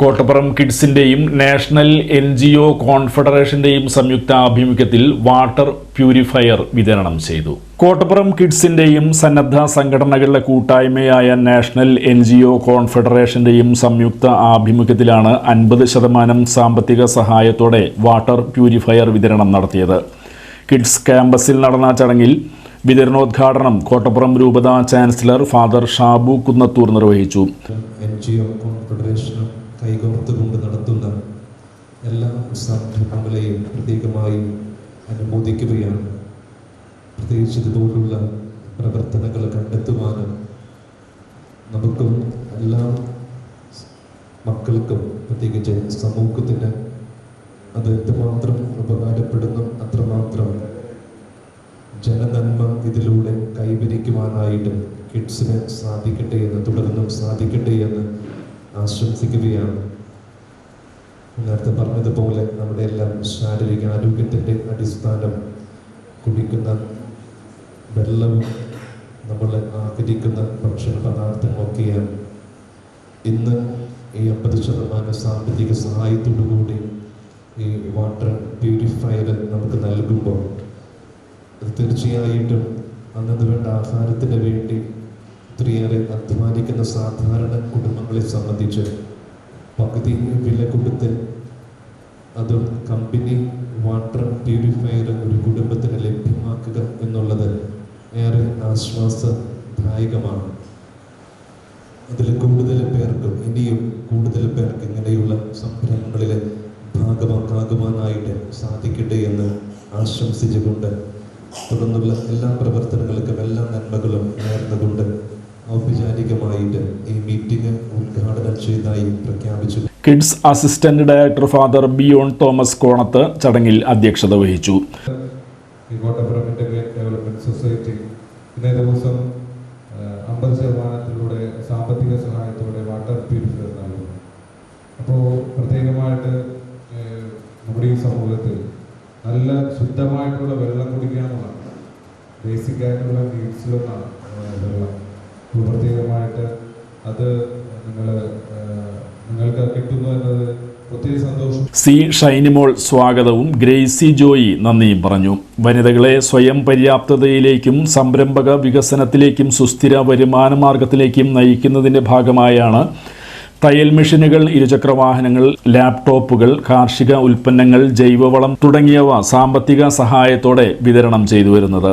കോട്ടപ്പുറം കിഡ്സിന്റെയും national N G O കോൺഫെഡറേഷന്റെയും സംയുക്ത ആഭിമുഖ്യത്തിൽ വാട്ടർ പ്യൂരിഫയർ വിതരണം ചെയ്തു. കോട്ടപ്പുറം കിഡ്സിന്റെയും സന്നദ്ധ സംഘടനകളുടെ കൂട്ടായ്മയായ നാഷണൽ എൻ ജി ഒ കോൺഫെഡറേഷന്റെയും സംയുക്ത ആഭിമുഖ്യത്തിലാണ് അൻപത് ശതമാനം സാമ്പത്തിക സഹായത്തോടെ വാട്ടർ പ്യൂരിഫയർ വിതരണം നടത്തിയത്. കിഡ്സ് ക്യാമ്പസിൽ നടന്ന ചടങ്ങിൽ വിതരണോദ്ഘാടനം കോട്ടപ്പുറം രൂപത ചാൻസലർ ഫാദർ ഷാബു കുന്നത്തൂർ നിർവഹിച്ചു. എൻ ജി ഒ കോൺഫെഡറേഷനും കൈകോർത്തുകൊണ്ട് നടത്തുന്ന എല്ലാ സംരംഭങ്ങളെയും പ്രത്യേകമായി അനുമോദിക്കുകയാണ്. പ്രത്യേകിച്ച് ഇതുപോലുള്ള പ്രവർത്തനങ്ങൾ കണ്ടെത്തുവാനും നമുക്കും എല്ലാ മക്കൾക്കും പ്രത്യേകിച്ച് സമൂഹത്തിന് അത് എന്തുമാത്രം ഉപകാരപ്പെടുന്നു അത്രമാത്രം ജനനന്മ ഇതിലൂടെ കൈവരിക്കുവാനായിട്ട് കിഡ്സിന് സാധിക്കട്ടെ എന്ന് തുടർന്നും സാധിക്കട്ടെ എന്ന് ആശംസിക്കുകയാണ് നേരത്തെ പറഞ്ഞതുപോലെ നമ്മുടെ എല്ലാം ശാരീരിക ആരോഗ്യത്തിന്റെ അടിസ്ഥാനം കുടിക്കുന്ന വെള്ളവും നമ്മൾ ആഗ്രഹിക്കുന്ന ഭക്ഷണ പദാർത്ഥങ്ങളൊക്കെയാണ് ഇന്ന് ഈ അമ്പത് ശതമാനം സാമ്പത്തിക സഹായത്തോടു കൂടി ഈ വാട്ടർ പ്യൂരിഫയർ നമുക്ക് നൽകുമ്പോൾ തീർച്ചയായിട്ടും അന്നത് വേണ്ട ആഹാരത്തിന് വേണ്ടി ഒത്തിരിയേറെ അധ്വാനിക്കുന്ന സാധാരണ കുടുംബങ്ങളെ സംബന്ധിച്ച് പകുതി വില കൊടുത്ത് അതും കമ്പനി വാട്ടർ പ്യൂരിഫയർ ഒരു കുടുംബത്തിന് ലഭ്യമാക്കുക എന്നുള്ളത് ഏറെ ആശ്വാസദായകമാണ്. അതിൽ കൂടുതൽ പേർക്കും ഇനിയും കൂടുതൽ പേർക്ക് ഇങ്ങനെയുള്ള സംരംഭങ്ങളിൽ ഭാഗമാക്കാകുവാനായിട്ട് സാധിക്കട്ടെ എന്ന് ആശംസിച്ചുകൊണ്ട് തുടർന്നുള്ള എല്ലാ പ്രവർത്തനങ്ങൾക്കും എല്ലാ നന്മകളും നേർന്നുകൊണ്ട് ഔപചാരികമായിട്ട് ഈ മീറ്റിംഗ് ഉദ്ഘാടനം ചെയ്തതായി പ്രഖ്യാപിച്ചു. Kids assistant director father Biyon Thomas Konath ചടങ്ങിൽ അധ്യക്ഷത വഹിച്ചു. കോട്ടപ്പുറം സൊസൈറ്റി ഇന്നേ ദിവസം അമ്പത് ശതമാനത്തിലൂടെ സാമ്പത്തിക സഹായത്തോടെ വാട്ടർ പ്യൂരിഫയർ അപ്പോൾ പ്രത്യേകമായിട്ട് നമ്മുടെ ഈ സമൂഹത്തിൽ നല്ല ശുദ്ധമായിട്ടുള്ള വെള്ളം കുടിക്കുക എന്നുള്ളതാണ് ബേസിക് ആയിട്ടുള്ള നീഡ്സിലൊന്നാണ് വെള്ളം. പ്രത്യേകമായിട്ട് അത് നിങ്ങൾ നിങ്ങൾക്ക് കിട്ടുന്നു എന്നത് സന്തോഷം. സി ഷൈനിമോൾ സ്വാഗതവും ഗ്രേസി ജോയി നന്ദിയും പറഞ്ഞു. വനിതകളെ സ്വയം പര്യാപ്തതയിലേക്കും സംരംഭക വികസനത്തിലേക്കും സുസ്ഥിര വരുമാന മാർഗത്തിലേക്കും നയിക്കുന്നതിന്റെ ഭാഗമായാണ് തയ്യൽ മെഷീനുകൾ ഇരുചക്രവാഹനങ്ങൾ ലാപ്ടോപ്പുകൾ കാർഷിക ഉൽപ്പന്നങ്ങൾ ജൈവവളം തുടങ്ങിയവ സാമ്പത്തിക സഹായത്തോടെ വിതരണം ചെയ്തു വരുന്നത്.